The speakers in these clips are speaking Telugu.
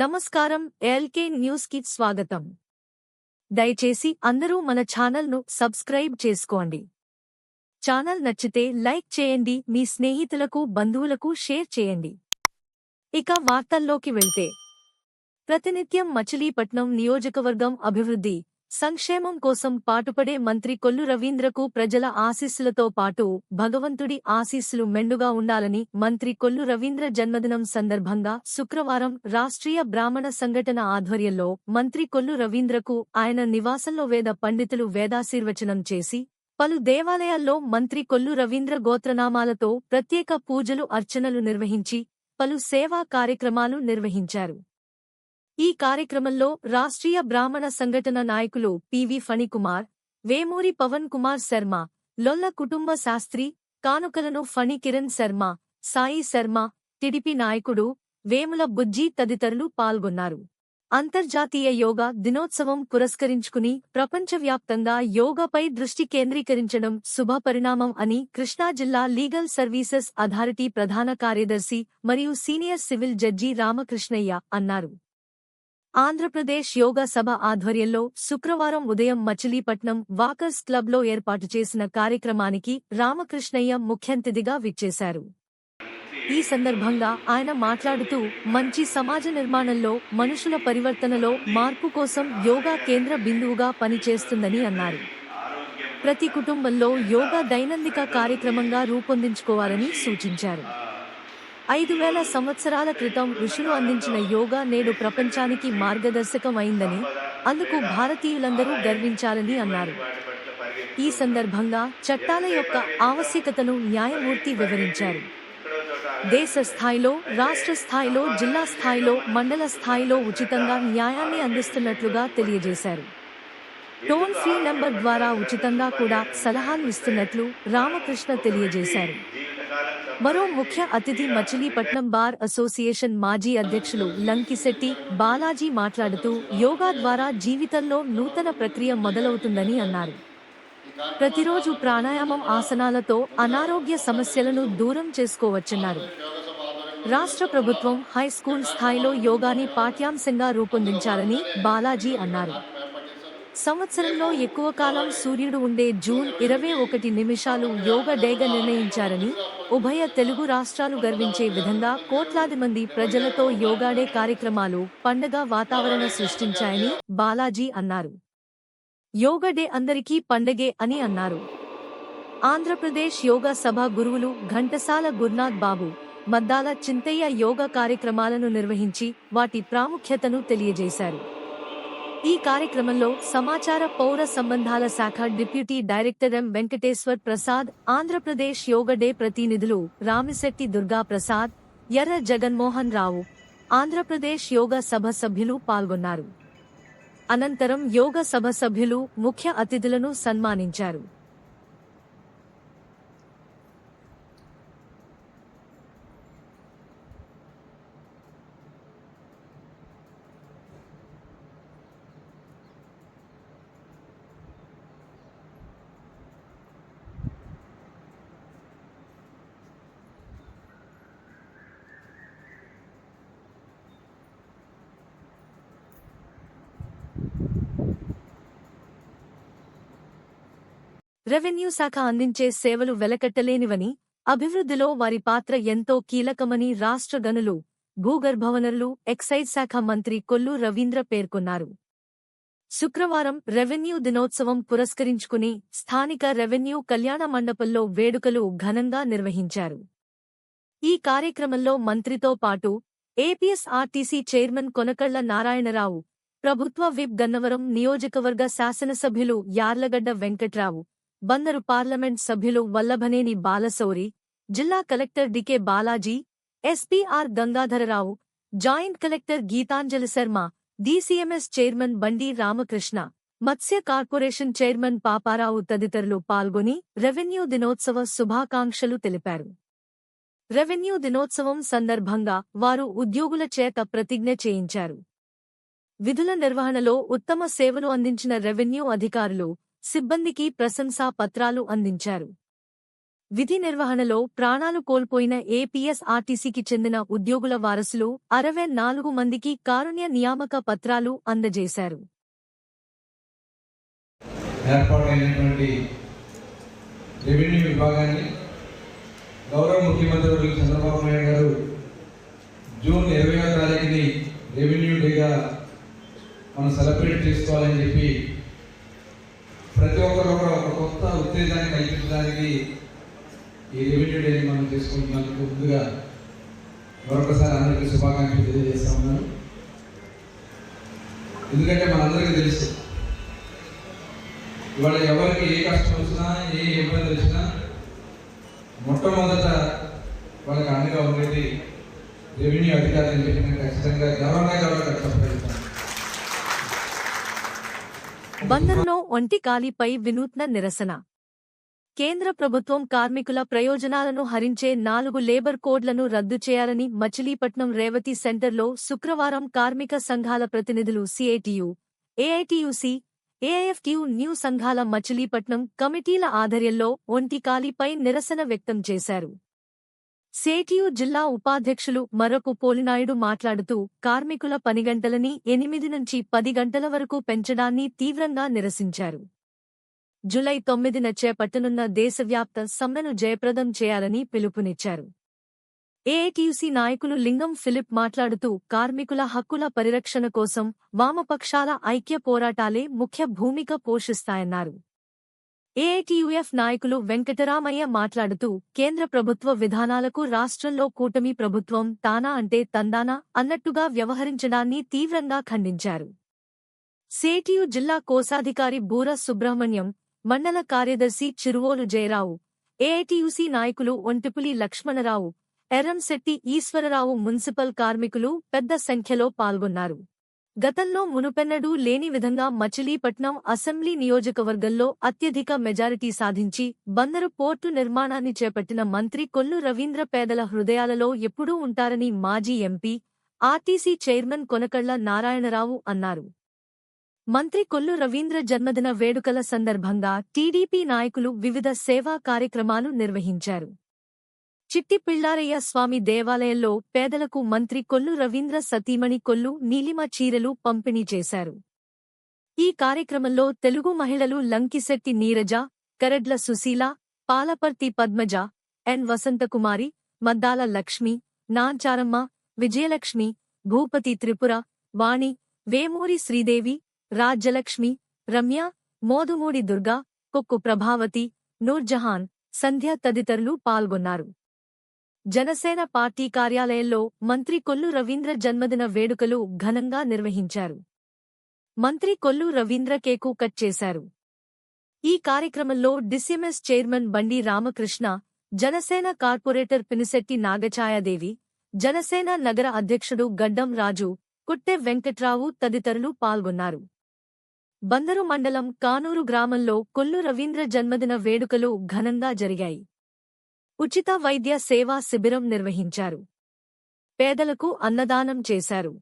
నమస్కారం ఎల్కే న్యూస్కి స్వాగతం. దయచేసి అందరూ మన ఛానల్ను సబ్స్క్రైబ్ చేసుకోండి. ఛానల్ నచ్చితే లైక్ చేయండి మీ స్నేహితులకు బంధువులకు షేర్ చేయండి. ఇక వార్తల్లోకి వెళ్తే. ప్రతినిత్యం మచిలీపట్నం నియోజకవర్గం అభివృద్ధి. సంక్షేమం కోసం పాటుపడే మంత్రి కొల్లు రవీంద్రకు ప్రజల ఆశీస్సులతో పాటు భగవంతుడి ఆశీస్సులు మెండుగా ఉండాలని మంత్రి కొల్లు రవీంద్ర జన్మదినం సందర్భంగా శుక్రవారం రాష్ట్రీయ బ్రాహ్మణ సంఘటన ఆధ్వర్యంలో మంత్రి కొల్లు రవీంద్రకు ఆయన నివాసంలో వేద పండితులు వేదాశీర్వచనం చేసి పలు దేవాలయాల్లో మంత్రి కొల్లు రవీంద్ర గోత్రనామాలతో ప్రత్యేక పూజలు అర్చనలు నిర్వహించి పలు సేవా కార్యక్రమాలు నిర్వహించారు. ఈ కార్యక్రమంలో రాష్ట్రీయ బ్రాహ్మణ సంఘటన నాయకులు పివి ఫణికుమార్ వేమూరి పవన్ కుమార్ శర్మ లొల్ల కుటుంబ శాస్త్రి కానుకలను ఫణి కిరణ్ శర్మ సాయి శర్మ టిడిపి నాయకుడు వేముల బుజ్జి తదితరులు పాల్గొన్నారు. అంతర్జాతీయ యోగా దినోత్సవం పురస్కరించుకుని ప్రపంచవ్యాప్తంగా యోగాపై దృష్టి కేంద్రీకరించడం శుభపరిణామం అని కృష్ణా జిల్లా లీగల్ సర్వీసెస్ అథారిటీ ప్రధాన కార్యదర్శి మరియు సీనియర్ సివిల్ జడ్జి రామకృష్ణయ్య అన్నారు. ఆంధ్రప్రదేశ్ యోగా సభ ఆధ్వర్యంలో శుక్రవారం ఉదయం మచిలీపట్నం వాకర్స్ క్లబ్లో ఏర్పాటు చేసిన కార్యక్రమానికి రామకృష్ణయ్య ముఖ్యంతిథిగా విచ్చేశారు. ఈ సందర్భంగా ఆయన మాట్లాడుతూ మంచి సమాజ నిర్మాణంలో మనుషుల పరివర్తనలో మార్పు కోసం యోగా కేంద్ర బిందువుగా పనిచేస్తుందని అన్నారు. ప్రతి కుటుంబంలో యోగా దైనందిక కార్యక్రమంగా రూపొందించుకోవాలని సూచించారు. ఐదు వేల సంవత్సరాల క్రితం ఋషులు అందించిన యోగా నేడు ప్రపంచానికి మార్గదర్శకం అయిందని అందుకు భారతీయులందరూ గర్వించాలని అన్నారు. ఈ సందర్భంగా చట్టాల యొక్క ఆవశ్యకతను న్యాయమూర్తి వివరించారు. దేశ స్థాయిలో రాష్ట్ర స్థాయిలో జిల్లా స్థాయిలో మండల స్థాయిలో ఉచితంగా న్యాయాన్ని అందిస్తున్నట్లుగా తెలియజేశారు. టోల్ ఫ్రీ నంబర్ ద్వారా ఉచితంగా కూడా సలహాలు ఇస్తున్నట్లు రామకృష్ణ తెలియజేశారు. మరో ముఖ్య అతిథి మచిలీపట్నం బార్ అసోసియేషన్ మాజీ అధ్యక్షులు లంకిశెట్టి బాలాజీ మాట్లాడుతూ యోగా ద్వారా జీవితంలో నూతన ప్రక్రియ మొదలవుతుందని అన్నారు. ప్రతిరోజు ప్రాణాయామం ఆసనాలతో అనారోగ్య సమస్యలను దూరం చేసుకోవచ్చన్నారు. రాష్ట్ర ప్రభుత్వం హై స్కూల్ స్థాయిలో యోగాని పాఠ్యాంశంగా రూపొందించాలని బాలాజీ అన్నారు. సంవత్సరంలో ఎక్కువ కాలం సూర్యుడు ఉండే జూన్ ఇరవై ఒకటి నిమిషాలు యోగ డేగా నిర్ణయించారని ఉభయ తెలుగు రాష్ట్రాలు గర్వించే విధంగా కోట్లాది మంది ప్రజలతో యోగాడే కార్యక్రమాలు పండగ వాతావరణ సృష్టించాయని బాలాజీ అన్నారు. యోగా డే అందరికీ పండగే అని అన్నారు. ఆంధ్రప్రదేశ్ యోగా సభ గురువులు ఘంటసాల గురునాథ్ బాబు మద్దాల చింతయ్య యోగా కార్యక్రమాలను నిర్వహించి వాటి ప్రాముఖ్యతను తెలియజేశారు. ఈ కార్యక్రమంలో సమాచార పౌర సంబంధాల శాఖ deputy director M Venkateswar Prasad Andhra Pradesh yoga day ప్రతినిధులు రామిశెట్టి దుర్గా ప్రసాద్ ఎర్ర జగన్మోహన్ రావు ఆంధ్రప్రదేశ్ యోగ సభ సభ్యులు పాల్గొన్నారు. అనంతరం యోగ సభ సభ్యులు ముఖ్య అతిథులను సన్మానించారు. రెవెన్యూ శాఖ అందించే సేవలు వెలకట్టలేనివని అభివృద్ధిలో వారి పాత్ర ఎంతో కీలకమని రాష్ట్ర గనులు భూగర్భవనరులు ఎక్సైజ్ శాఖ మంత్రి కొల్లు రవీంద్ర పేర్కొన్నారు. శుక్రవారం రెవెన్యూ దినోత్సవం పురస్కరించుకుని స్థానిక రెవెన్యూ కళ్యాణ మండపంలో వేడుకలు ఘనంగా నిర్వహించారు. ఈ కార్యక్రమంలో మంత్రితో పాటు ఏపీఎస్ఆర్టీసీ చైర్మన్ కొనకళ్ళ నారాయణరావు ప్రభుత్వ విప్ గన్నవరం నియోజకవర్గ శాసనసభ్యులు యార్లగడ్డ వెంకట్రావు బందరు పార్లమెంట్ సభ్యులు వల్లభనేని బాలశౌరి జిల్లా collector D K Balaji S P R Gangadhararao joint collector Geetanjali Sharma DCMS chairman Bandi Ramakrishna మత్స్య కార్పొరేషన్ చైర్మన్ పాపారావు తదితరులు పాల్గొని రెవెన్యూ దినోత్సవ శుభాకాంక్షలు తెలిపారు. రెవెన్యూ దినోత్సవం సందర్భంగా వారు ఉద్యోగుల చేత ప్రతిజ్ఞ చేయించారు. విధుల నిర్వహణలో ఉత్తమ సేవలు అందించిన రెవెన్యూ అధికారులు సిబ్బందికి ప్రశంసా పత్రాలు అందించారు. విధి నిర్వహణలో ప్రాణాలు కోల్పోయిన ఏపీఎస్ఆర్టీసీకి చెందిన ఉద్యోగుల వారసులు అరవై నాలుగు మందికి కారుణ్య నియామక పత్రాలు అందజేశారు. ఏర్పాటైనటువంటి రెవెన్యూ విభాగాన్ని గౌరవ ముఖ్యమంత్రి చంద్రబాబు నాయుడు గారు జూన్ ఇరవయో తారీఖుని రెవెన్యూ డేగా మనం సెలబ్రేట్ చేసుకోవాలని చెప్పి ఈ రెవెన్యూ డేని మనం చేసుకుంటున్నందుకు ముందుగా మరొకసారి అందరికీ శుభాకాంక్షలు తెలియజేస్తా ఉన్నాను. ఎందుకంటే మనందరికీ తెలుసు ఇవాళ ఎవరికి ఏ కష్టం వచ్చినా ఏ ఇబ్బంది వచ్చినా మొట్టమొదట వాళ్ళకి అండగా ఉండేది రెవెన్యూ అధికారులు అని చెప్పి ఖచ్చితంగా గవర్నర్ గారు చెప్పగలుగుతాను బందరులో ఒంటి కాలిపై వినూత్న నిరసన. కేంద్ర ప్రభుత్వం కార్మికుల ప్రయోజనాలను హరించే నాలుగు లేబర్ కోడ్లను రద్దు చేయాలని మచిలీపట్నం రేవతి సెంటర్లో శుక్రవారం కార్మిక సంఘాల ప్రతినిధులు సిఐటియు ఏఐటియుసి ఏఐఎఫ్టియు న్యూ సంఘాల మచిలీపట్నం కమిటీల ఆధ్వర్యంలో ఒంటికాలిపై నిరసన వ్యక్తం చేశారు. సేటియు జిల్లా ఉపాధ్యక్షులు మరొక పోలినాయుడు మాట్లాడుతూ కార్మికుల పనిగంటలని ఎనిమిది నుంచి పది గంటల వరకు పెంచడాన్ని తీవ్రంగా నిరసించారు. జులై తొమ్మిదిన చేపట్టనున్న దేశవ్యాప్త సమ్మెను జయప్రదం చేయాలని పిలుపునిచ్చారు. ఏఐటియుసి నాయకులు లింగం ఫిలిప్ మాట్లాడుతూ కార్మికుల హక్కుల పరిరక్షణ కోసం వామపక్షాల ఐక్య పోరాటాలే ముఖ్య భూమిక పోషిస్తాయన్నారు. ఏఐటీయుఎఫ్ నాయకులు వెంకటరామయ్య మాట్లాడుతూ కేంద్ర ప్రభుత్వ విధానాలకు రాష్ట్రంలో కూటమి ప్రభుత్వం తానా అంటే తందానా అన్నట్టుగా వ్యవహరించడాన్ని తీవ్రంగా ఖండించారు. సేటియు జిల్లా కోశాధికారి బూర సుబ్రహ్మణ్యం మండల కార్యదర్శి చిరువోలు జయరావు ఏఐటియుసి నాయకులు ఒంటిపులి లక్ష్మణరావు ఎర్రంశెట్టి ఈశ్వరరావు మున్సిపల్ కార్మికులు పెద్ద సంఖ్యలో పాల్గొన్నారు. గతంలో మునుపెన్నడూ లేని విధంగా మచిలీపట్నం అసెంబ్లీ నియోజకవర్గంలో అత్యధిక మెజారిటీ సాధించి బందరు పోర్టు నిర్మాణాన్ని చేపట్టిన మంత్రి కొల్లు రవీంద్ర పేదల హృదయాలలో ఎప్పుడూ ఉంటారని మాజీ MP RTC chairman Konakalla Narayanarao అన్నారు. మంత్రి కొల్లు రవీంద్ర జన్మదిన వేడుకల సందర్భంగా టీడీపీ నాయకులు వివిధ సేవా కార్యక్రమాలు నిర్వహించారు. చిట్టి పిళ్ళారయ్య స్వామి దేవాలయంలో పేదలకు మంత్రి కొల్లు రవీంద్ర సతీమణి కొల్లు నీలిమ చీరలు పంపిణీ చేశారు. ఈ కార్యక్రమంలో తెలుగు మహిళలు లంకిశెట్టి నీరజ కరడ్ల సుశీల పాలపర్తి పద్మజ ఎన్ వసంతకుమారి మద్దాల లక్ష్మి నాంచారమ్మ విజయలక్ష్మి భూపతి త్రిపుర వాణి వేమూరి శ్రీదేవి రాజ్యలక్ష్మి రమ్య మోదుమూడి దుర్గా కొక్కు ప్రభావతి నూర్జహాన్ సంధ్య తదితరులు పాల్గొన్నారు. జనసేన పార్టీ కార్యాలయంలో మంత్రి కొల్లు రవీంద్ర జన్మదిన వేడుకలు ఘనంగా నిర్వహించారు. మంత్రి కొల్లు రవీంద్ర కేకు కట్ చేశారు. ఈ కార్యక్రమంలో DCMS chairman Bandi Ramakrishna Janasena corporator Pinisetti Nagachayadevi Janasena నగర అధ్యక్షుడు గడ్డం రాజు కుట్టె వెంకట్రావు తదితరులు పాల్గొన్నారు. బందరు మండలం కానూరు గ్రామంలో కొల్లు రవీంద్ర జన్మదిన వేడుకలు ఘనంగా జరిగాయి. ఉచిత వైద్య సేవా శిబిరం నిర్వహించారు. పేదలకు అన్నదానం చేశారు.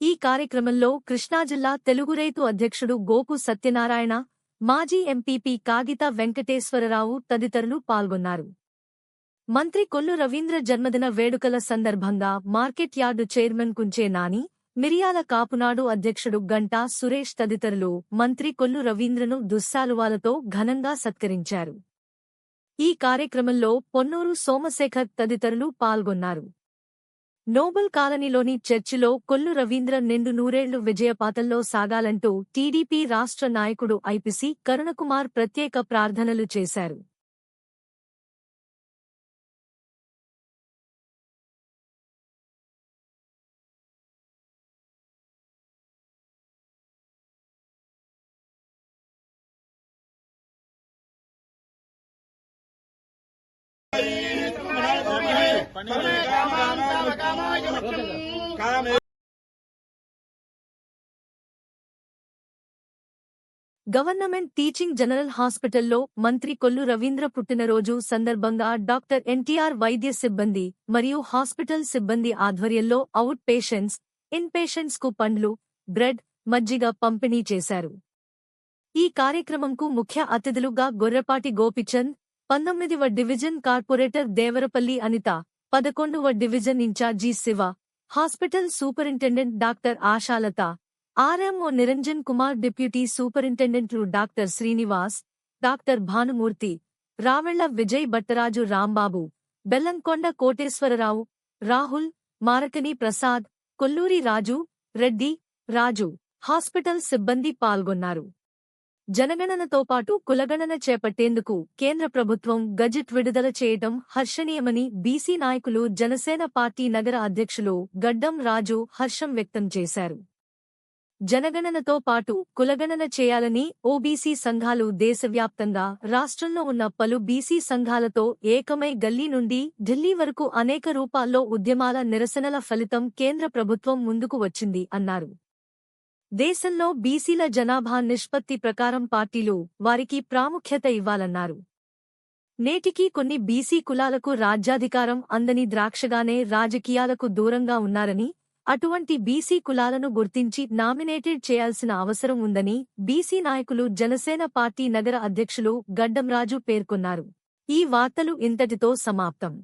ఈ కార్యక్రమంలో కృష్ణాజిల్లా తెలుగు రైతు అధ్యక్షుడు గోకు సత్యనారాయణ మాజీ ఎంపీపీ కాగిత వెంకటేశ్వరరావు తదితరులు పాల్గొన్నారు. మంత్రి కొల్లు రవీంద్ర జన్మదిన వేడుకల సందర్భంగా market yard chairman Kunche Nani Miriyala Kapunadu అధ్యక్షుడు గంటా సురేష్ తదితరులు మంత్రి కొల్లు రవీంద్రను దుస్సాలువాలతో ఘనంగా సత్కరించారు. ఈ కార్యక్రమంలో పొన్నూరు సోమశేఖర్ తదితరులు పాల్గొన్నారు. నోబెల్ కాలనీలోని చర్చిలో కొల్లు రవీంద్ర నిండు నూరేళ్ళు విజయపాతంలో సాగాలంటూ టీడీపీ రాష్ట్ర నాయకుడు ఐపిసి కరుణకుమార్ ప్రత్యేక ప్రార్థనలు చేశారు. గవర్నమెంట్ టీచింగ్ జనరల్ హాస్పిటల్లో మంత్రి కొల్లు రవీంద్ర పుట్టినరోజు సందర్భంగా డాక్టర్ ఎన్టీఆర్ వైద్య సిబ్బంది మరియు హాస్పిటల్ సిబ్బంది ఆధ్వర్యంలో అవుట్ పేషెంట్స్ ఇన్ పేషెంట్స్కు పండ్లు బ్రెడ్ మజ్జిగ పంపిణీ చేశారు. ఈ కార్యక్రమంకు ముఖ్య అతిథులుగా గొర్రెపాటి గోపిచంద్ పంతొమ్మిదివ డివిజన్ కార్పొరేటర్ దేవరపల్లి అనిత పదకొండవ division incharge Shiva hospital superintendent doctor Ashalatha RMO Niranjan Kumar deputy సూపరింటెండెంట్లు doctor Srinivas doctor Bhanumurthy Ravella Vijay Bhattaraju Rambabu Bellamkonda Koteswararao Rahul Marakani Prasad Kolluri Raju Reddy Raju hospital సిబ్బంది పాల్గొన్నారు. జనగణనతో పాటు కులగణన చేపట్టేందుకు కేంద్ర ప్రభుత్వం గజెట్ విడుదల చేయడం హర్షణీయమని బీసీ నాయకులు జనసేన పార్టీ నగర అధ్యక్షులు గడ్డం రాజు హర్షం వ్యక్తం చేశారు. జనగణనతో పాటు కులగణన చేయాలని ఓబీసీ సంఘాలు దేశవ్యాప్తంగా రాష్ట్రంలో ఉన్న పలు బీసీ సంఘాలతో ఏకమై గల్లీ నుండి ఢిల్లీ వరకు అనేక రూపాల్లో ఉద్యమాల నిరసనల ఫలితం కేంద్ర ప్రభుత్వం ముందుకు వచ్చింది అన్నారు. దేశంలో బీసీల జనాభా నిష్పత్తి ప్రకారం పార్టీలు వారికి ప్రాముఖ్యత ఇవ్వాలన్నారు. నేటికీ కొన్ని బీసీ కులాలకు రాజ్యాధికారం అందని ద్రాక్షగానే రాజకీయాలకు దూరంగా ఉన్నారని అటువంటి బీసీ కులాలను గుర్తించి నామినేటెడ్ చేయాల్సిన అవసరం ఉందని బీసీ నాయకులు జనసేన పార్టీ నగర అధ్యక్షులు గడ్డంరాజు పేర్కొన్నారు. ఈ వార్తలు ఇంతటితో సమాప్తం.